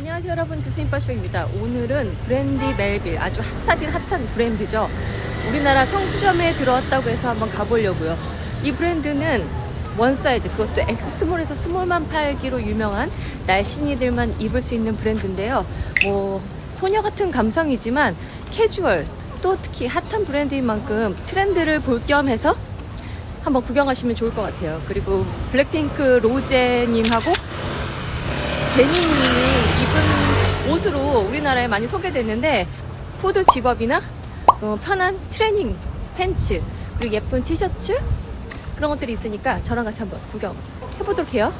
안녕하세요 여러분. 교수님빠쇼입니다. 오늘은 브랜디 멜빌 아주 핫하진 핫한 브랜드죠. 우리나라 성수점에 들어왔다고 해서 한번 가보려고요. 이 브랜드는 원 사이즈 그것도 X 스몰에서 스몰만 팔기로 유명한 날씬이들만 입을 수 있는 브랜드인데요. 뭐 소녀 같은 감성이지만 캐주얼 또 특히 핫한 브랜드인 만큼 트렌드를 볼 겸 해서 한번 구경하시면 좋을 것 같아요. 그리고 블랙핑크 로제님하고 제니님이 입은 옷으로 우리나라에 많이 소개됐는데 후드 집업이나 어, 편한 트레이닝 팬츠 그리고 예쁜 티셔츠 그런 것들이 있으니까 저랑 같이 한번 구경 해보도록 해요.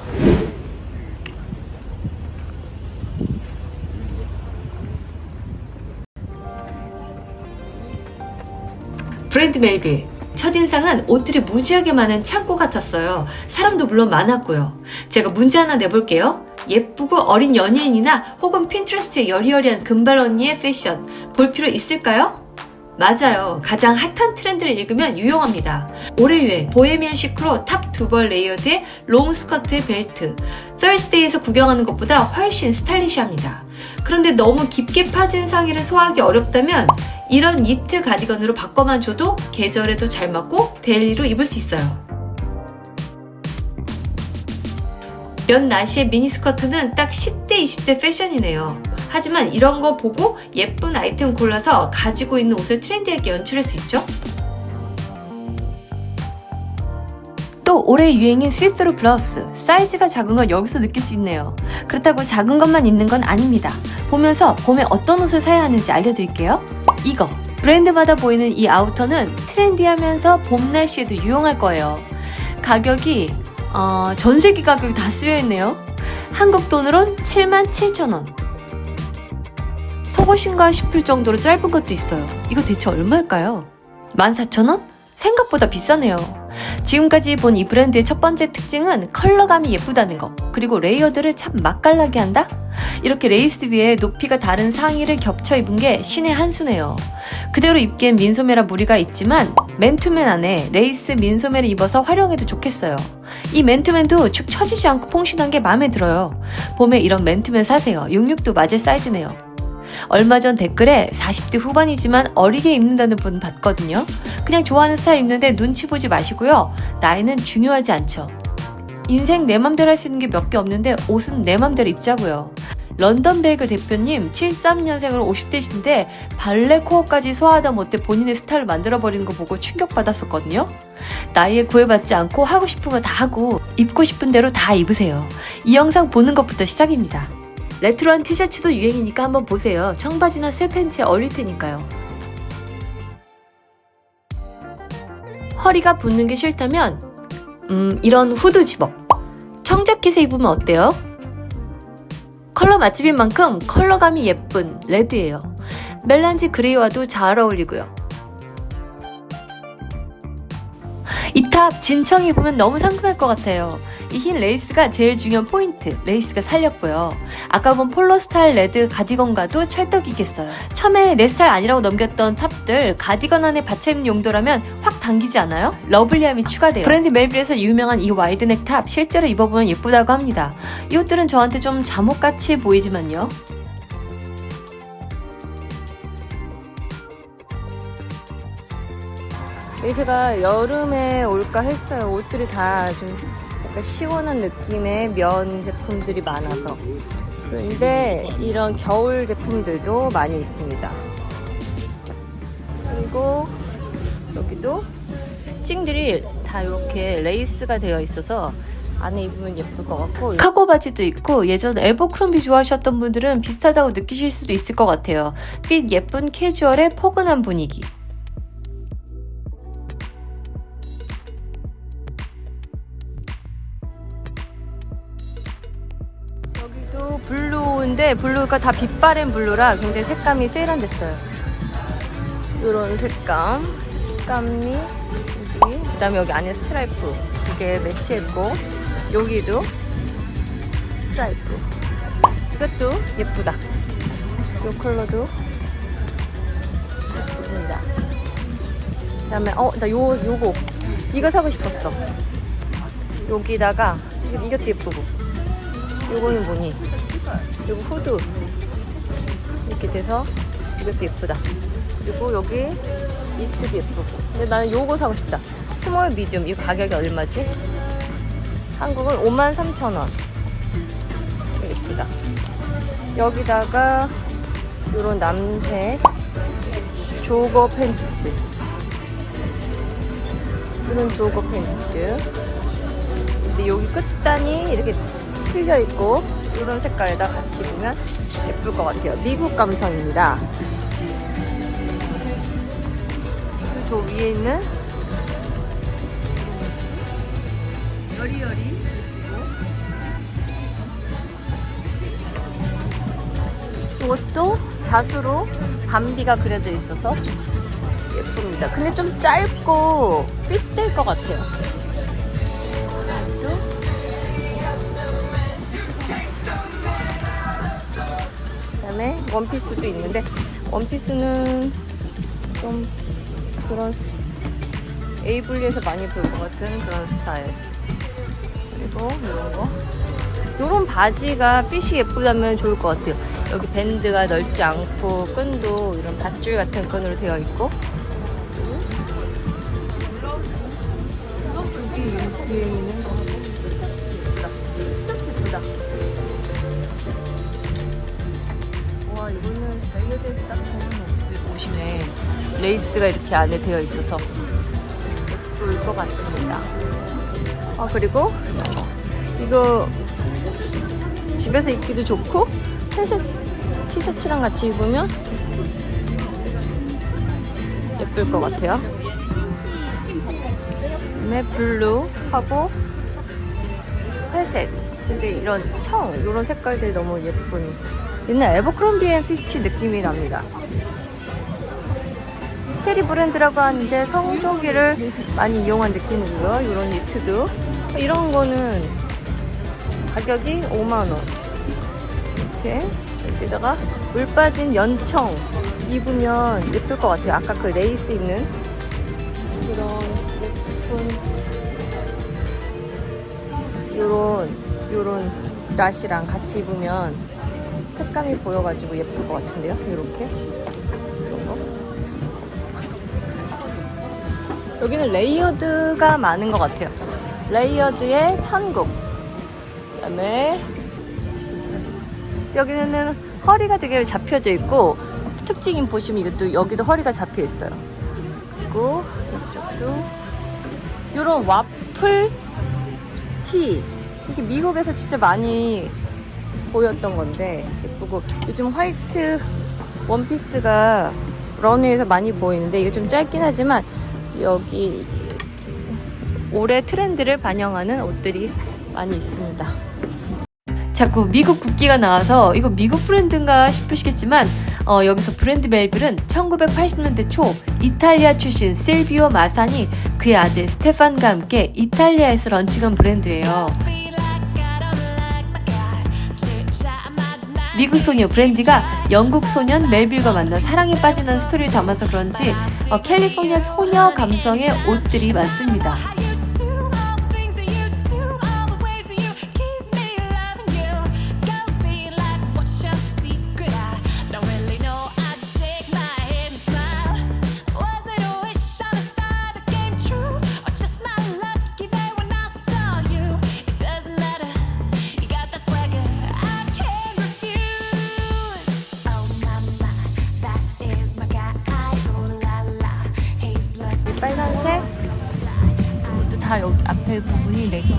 브랜드 멜빌 첫인상은 옷들이 무지하게 많은 창고 같았어요. 사람도 물론 많았고요. 제가 문제 하나 내볼게요. 예쁘고 어린 연예인이나 혹은 핀트레스트의 여리여리한 금발 언니의 패션 볼 필요 있을까요? 맞아요. 가장 핫한 트렌드를 읽으면 유용합니다. 올해 유행 보헤미안 시크로 탑 두 벌 레이어드의 롱 스커트의 벨트. Thursday에서 구경하는 것보다 훨씬 스타일리시합니다. 그런데 너무 깊게 파진 상의를 소화하기 어렵다면 이런 니트 가디건으로 바꿔만 줘도 계절에도 잘 맞고 데일리로 입을 수 있어요. 연 나시의 미니스커트는 딱 10대, 20대 패션이네요. 하지만 이런 거 보고 예쁜 아이템 골라서 가지고 있는 옷을 트렌디하게 연출할 수 있죠? 또 올해 유행인 시스루 블라우스 사이즈가 작은 건 여기서 느낄 수 있네요. 그렇다고 작은 것만 있는 건 아닙니다. 보면서 봄에 어떤 옷을 사야 하는지 알려드릴게요. 이거. 브랜드마다 보이는 이 아우터는 트렌디하면서 봄 날씨에도 유용할 거예요. 가격이 어, 전 세계 가격이 다 쓰여있네요 한국 돈으론 77,000원 속옷인가 싶을 정도로 짧은 것도 있어요 이거 대체 얼마일까요? 14,000원? 생각보다 비싸네요. 지금까지 본 이 브랜드의 첫 번째 특징은 컬러감이 예쁘다는 거, 그리고 레이어드를 참 맛깔나게 한다? 이렇게 레이스 위에 높이가 다른 상의를 겹쳐 입은 게 신의 한 수네요. 그대로 입기엔 민소매라 무리가 있지만 맨투맨 안에 레이스 민소매를 입어서 활용해도 좋겠어요. 이 맨투맨도 축 처지지 않고 퐁신한 게 마음에 들어요. 봄에 이런 맨투맨 사세요. 66도 맞을 사이즈네요. 얼마 전 댓글에 40대 후반이지만 어리게 입는다는 분 봤거든요. 그냥 좋아하는 스타일 입는데 눈치 보지 마시고요. 나이는 중요하지 않죠. 인생 내 맘대로 할 수 있는 게 몇 개 없는데 옷은 내 맘대로 입자고요. 런던 베이글 대표님 73년생으로 50대신데 발레 코어까지 소화하다 못해 본인의 스타일을 만들어버리는 거 보고 충격받았었거든요. 나이에 구애받지 않고 하고 싶은 거 다 하고 입고 싶은 대로 다 입으세요. 이 영상 보는 것부터 시작입니다. 레트로한 티셔츠도 유행이니까 한번 보세요. 청바지나 새 팬츠에 어울릴 테니까요. 허리가 붙는 게 싫다면 음, 이런 후드 집업 청자켓에 입으면 어때요? 컬러 맛집인 만큼 컬러감이 예쁜 레드예요. 멜란지 그레이와도 잘 어울리고요. 이 탑 진청 입으면 너무 상큼할 것 같아요. 이 흰 레이스가 제일 중요한 포인트. 레이스가 살렸고요. 아까 본 폴로 스타일 레드 가디건과도 찰떡이겠어요. 처음에 내 스타일 아니라고 넘겼던 탑들 가디건 안에 받쳐 용도라면 확 당기지 않아요? 러블리함이 추가돼요. 브랜드 멜빌에서 유명한 이 와이드넥 탑 실제로 입어보면 예쁘다고 합니다. 이 옷들은 저한테 좀 잠옷같이 보이지만요. 여기 제가 여름에 올까 했어요. 옷들이 다 좀 약간 시원한 느낌의 면 제품들이 많아서. 그런데 이런 겨울 제품들도 많이 있습니다. 그리고 여기도 특징들이 다 이렇게 레이스가 되어 있어서 안에 입으면 예쁠 것 같고 카고 바지도 있고 예전 에버크롬비 좋아하셨던 분들은 비슷하다고 느끼실 수도 있을 것 같아요. 핏 예쁜 캐주얼의 포근한 분위기. 여기도 블루인데 블루가 다 빛바랜 블루라 굉장히 색감이 세련됐어요. 이런 색감, 색감이 여기, 그다음에 여기 안에 스트라이프 두개 매치했고 여기도 스트라이프. 이것도 예쁘다. 이 컬러도 예쁩니다. 그다음에 어나 요 요거 이거 사고 싶었어. 여기다가 이것도 예쁘고. 요거는 뭐니? 그리고 후드 이렇게 돼서 이것도 예쁘다. 그리고 여기 니트도 예쁘고. 근데 나는 요거 사고 싶다. 스몰 미디움 이 가격이 얼마지? 한국은 53,000원. 예쁘다. 여기다가 요런 남색 조거 팬츠. 이런 조거 팬츠. 근데 여기 끝단이 이렇게 틀려 있고 이런 색깔에다 같이 입으면 예쁠 것 같아요. 미국 감성입니다. 저 위에 있는 여리여리 이것도 자수로 밤비가 그려져 있어서 예쁩니다. 근데 좀 짧고 핏될 것 같아요. 또 다음에 원피스도 있는데 원피스는 좀 그런 스- 에이블리에서 많이 볼 것 같은 그런 스타일. 그리고 이런 거. 이런 바지가 핏이 예쁘다면 좋을 것 같아요. 여기 밴드가 넓지 않고 끈도 이런 밧줄 같은 끈으로 되어 있고 하고 레이어드에서 딱 좋은 옷- 옷이네. 레이스가 이렇게 안에 되어 있어서 예쁠 것 같습니다. 아 그리고 이거 집에서 입기도 좋고 회색 티셔츠랑 같이 입으면 예쁠 것 같아요. 그다음에 블루 하고 회색. 근데 이런 청 이런 색깔들이 너무 예쁜 옛날 에버크롬비 앤 피치 느낌이 납니다. 테리 브랜드라고 하는데 성조기를 많이 이용한 느낌이고요. 이런 니트도 이런 거는 가격이 5만 원. 이렇게 여기다가 물 빠진 연청 입으면 예쁠 것 같아요. 아까 그 레이스 있는 이런 예쁜 요런 나시랑 같이 입으면 색감이 보여가지고 예쁠 것 같은데요. 이렇게 이런 거. 여기는 레이어드가 많은 것 같아요. 레이어드의 천국. 그 다음에 여기는 허리가 되게 잡혀져 있고 특징인 보시면 이것도 여기도 허리가 잡혀 있어요. 그리고 이쪽도 이런 와플 티 이게 미국에서 진짜 많이 보였던 건데 예쁘고 요즘 화이트 원피스가 런웨이에서 많이 보이는데 이게 좀 짧긴 하지만 여기 올해 트렌드를 반영하는 옷들이 많이 있습니다. 자꾸 미국 국기가 나와서 이거 미국 브랜드인가 싶으시겠지만 어, 여기서 브랜드 멜빌은 1980년대 초 이탈리아 출신 실비오 마산이 그의 아들 스테판과 함께 이탈리아에서 런칭한 브랜드예요. 미국 소녀 브랜디가 영국 소년 멜빌과 만나 사랑에 빠지는 스토리를 담아서 그런지 어, 캘리포니아 소녀 감성의 옷들이 많습니다.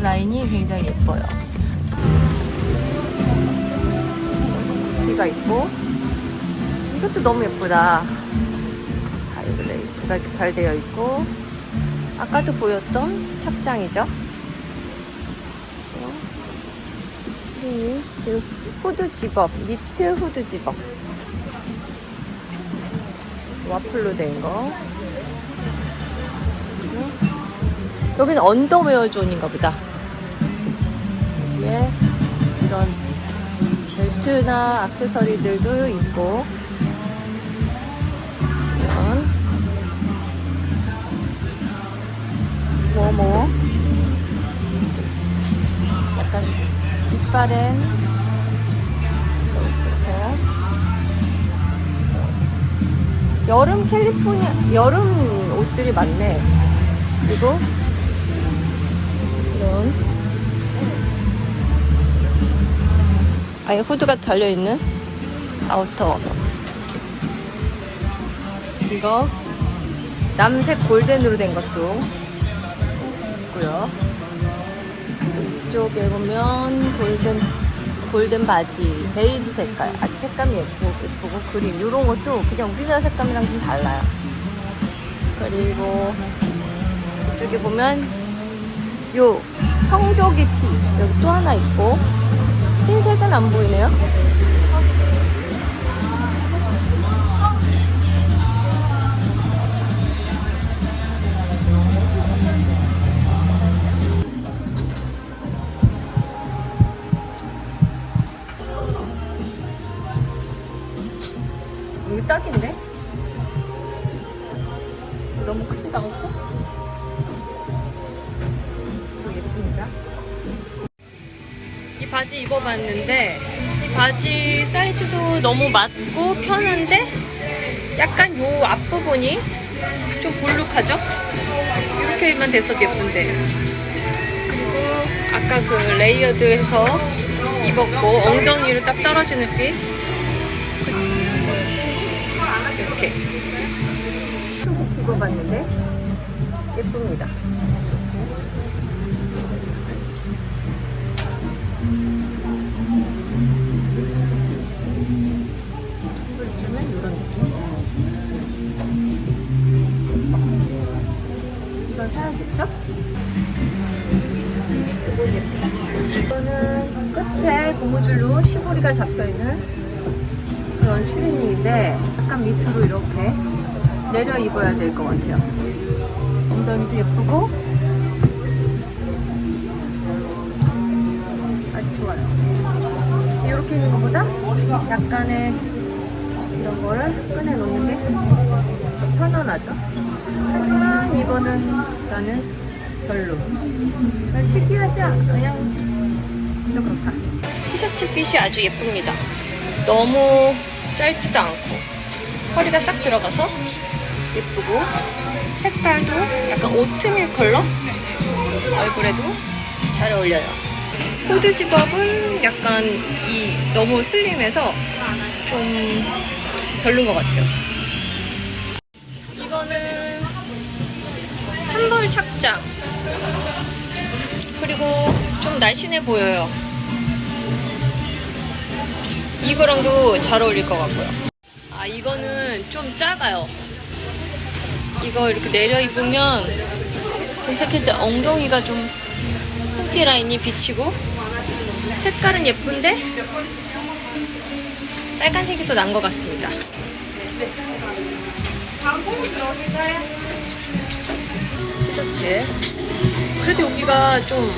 라인이 굉장히 예뻐요. 뒤가 있고 이것도 너무 예쁘다. 다 여기 레이스가 이렇게 잘 되어 있고 아까도 보였던 착장이죠. 이 후드 집업, 니트 후드 집업. 와플로 된 거. 여기는 언더웨어 존인가 보다. 이런 벨트나 악세서리들도 있고 이런. 뭐뭐. 약간 빛바랜. 여름 캘리포니아 여름 옷들이 많네. 그리고 이런. 아예 후드가 달려 있는 아우터. 이거 남색 골덴으로 된 것도 있고요. 이쪽에 보면 골든 골든 바지, 베이지 색깔, 아주 색감이 예쁘고, 예쁘고 그림 이런 것도 그냥 우리나라 색감이랑 좀 달라요. 그리고 이쪽에 보면 요 성조기 티 여기 또 하나 있고 흰색은 안 보이네요. 여기 딱인데? 너무 크지도 않고? 이 바지 사이즈도 너무 맞고 편한데 약간 요 앞부분이 좀 볼록하죠? 이렇게만 됐어도 예쁜데 그리고 아까 그 레이어드해서 입었고 엉덩이로 딱 떨어지는 핏 이렇게 입어봤는데 예쁩니다. 이건 사야겠죠? 이거는 끝에 고무줄로 시보리가 잡혀있는 그런 추리닝인데 약간 밑으로 이렇게 내려 입어야 될 것 같아요. 엉덩이도 예쁘고 아주 좋아요. 이렇게 있는 것보다 약간의 이런 거를 꺼내 놓는 게 더 편안하죠. 하지만 이거는 나는 별로. 특이하지 않 그냥 좀 그렇다. 티셔츠 핏이 아주 예쁩니다. 너무 짧지도 않고 허리가 싹 들어가서 예쁘고 색깔도 약간 오트밀 컬러 얼굴에도 잘 어울려요. 후드 집업은 약간 이 너무 슬림해서 좀 별론 것 같아요. 착장 그리고 좀 날씬해 보여요. 이거랑도 잘 어울릴 것 같고요. 아, 이거는 좀 작아요. 이거 이렇게 내려 입으면 괜찮겠는데 엉덩이가 좀 팬티 라인이 비치고 색깔은 예쁜데 빨간색이 더 난 것 같습니다. 티셔츠에 그래도 여기가 좀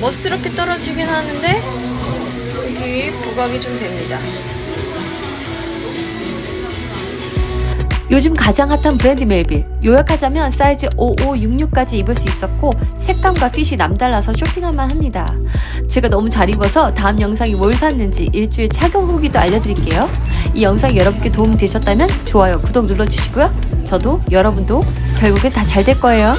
멋스럽게 떨어지긴 하는데 여기 부각이 좀 됩니다. 요즘 가장 핫한 브랜드 멜빌. 요약하자면 사이즈 5566까지 입을 수 있었고 색감과 핏이 남달라서 쇼핑할만 합니다. 제가 너무 잘 입어서 다음 영상이 뭘 샀는지 일주일 착용 후기도 알려드릴게요. 이 영상이 여러분께 도움이 되셨다면 좋아요, 구독 눌러주시고요. 저도 여러분도 결국엔 다 잘 될 거예요.